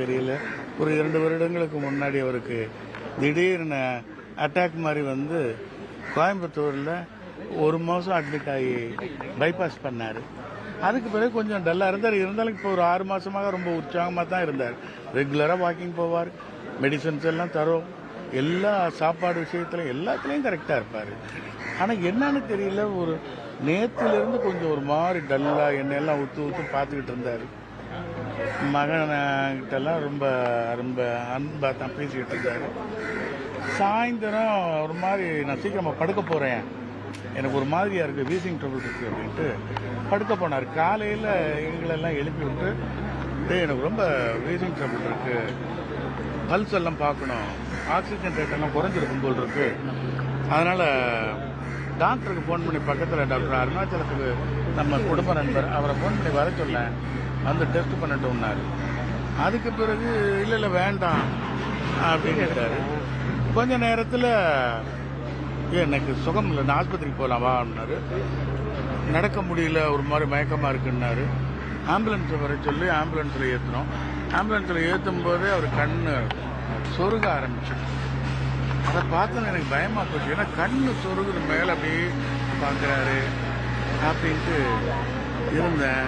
தெரியல ஒரு இரண்டு வருடங்களுக்கு முன்னாடி அவருக்கு திடீர்னு அட்டாக் மாதிரி வந்து கோயம்புத்தூரில் ஒரு மாதம் அட்மிட் ஆகி பைபாஸ் பண்ணார். அதுக்கு பிறகு கொஞ்சம் டல்லாக இருந்தார். இருந்தாலும் இப்போ ஒரு ஆறு மாதமாக ரொம்ப உற்சாகமாக தான் இருந்தார். ரெகுலராக வாக்கிங் போவார். மெடிசன்ஸ் எல்லாம் தரும். எல்லா சாப்பாடு விஷயத்துல எல்லாத்துலேயும் கரெக்டாக இருப்பார். ஆனால் என்னன்னு தெரியல. ஒரு நேற்றுலேருந்து கொஞ்சம் ஒரு மாதிரி டல்லாக எண்ணெயெல்லாம் ஊற்று ஊற்று பார்த்துக்கிட்டு இருந்தார். மகன்கிட்டலாம் ரொம்ப ரொம்ப அன்பாக தான் பேசிக்கிட்டு இருந்தாரு சாயந்தரம் ஒரு மாதிரி நான் சீக்கிரமாக படுக்க போகிறேன் எனக்கு ஒரு மாதிரியாக இருக்குது வீசிங் ட்ரபிள் இருக்குது அப்படின்ட்டு படுக்க போனார். காலையில் எங்களெல்லாம் எழுப்பி விட்டு டேய் எனக்கு ரொம்ப வீசிங் ட்ரபிள் இருக்குது பல்ஸ் எல்லாம் பார்க்கணும். ஆக்சிஜன் ரேட் எல்லாம் குறைஞ்சிருக்கும் போல் இருக்கு. அதனால் டாக்டருக்கு ஃபோன் பண்ணி பக்கத்தில் டாக்டர் அருணாச்சலத்துக்கு நம்ம குடும்ப நண்பர் அவரை ஃபோன் பண்ணி வர சொன்னேன் வந்து டெஸ்ட் பண்ணிட்டோம்னாரு. அதுக்கு பிறகு இல்லை இல்லை வேண்டாம் அப்படின்னுட்டாரு கொஞ்ச நேரத்தில் எனக்கு சுகம் இல்லை நான் ஆஸ்பத்திரிக்கு போகலாம் வா அப்படின்னாரு நடக்க முடியல ஒரு மாதிரி மயக்கமாக இருக்குன்னாரு. ஆம்புலன்ஸை வர சொல்லி ஆம்புலன்ஸில் ஏற்றினோம் ஆம்புலன்ஸில் ஏற்றும் போதே அவர் கண் சொருக ஆரம்பிச்சு அதை பார்த்தோன்னு எனக்கு பயமாக போச்சு. ஏன்னா கண் சொருகுது மேலே அப்படியே பார்க்குறாரு அப்படின்ட்டு இருந்தேன்.